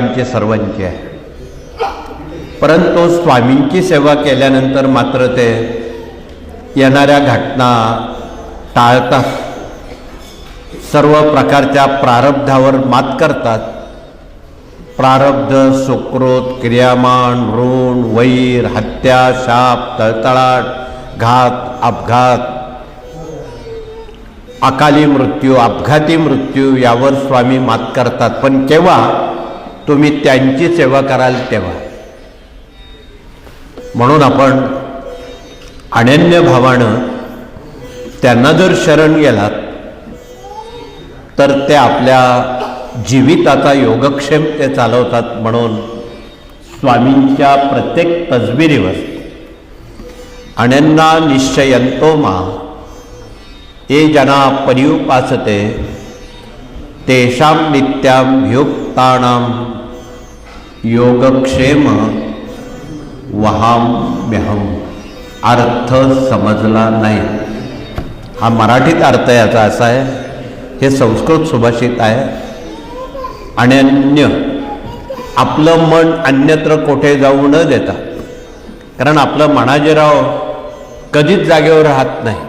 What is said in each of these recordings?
सर्वांची आहे. परंतु स्वामींची सेवा केल्यानंतर मात्र ते येणाऱ्या घटना टाळतात. सर्व प्रकारच्या प्रारब्धावर मात करतात. प्रारब्ध सुकृत क्रियामान ऋण वैर हत्या शाप तळतळाट घात अपघात अकाली मृत्यू अपघाती मृत्यू यावर स्वामी मात करतात. पण केव्हा? तुम्ही त्यांची सेवा कराल तेव्हा. म्हणून आपण अनन्य भावानं त्यांना जर शरण गेलात तर ते आपल्या जीविताचा योगक्षेम ते चालवतात म्हणून स्वामींच्या प्रत्येक तजबिरीवर अनन्ना निश्चयंतो मा ये जना पर्युपासते तेषां योग भक्तानां योगक्षेम वहाम्यहम अर्थ समजला नाही. हा मराठीत अर्थ याचा असा आहे हे संस्कृत सुभाषित आहे. अनन्य. आपलं मन अन्यत्र कोठे जाऊ न देता. कारण आपलं मनाजीराव कधीच जागेवर राहत नाही.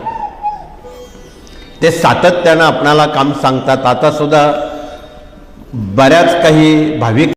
ते सातत्यानं आपणाला काम सांगतात. आता सुद्धा बऱ्याच काही भाविक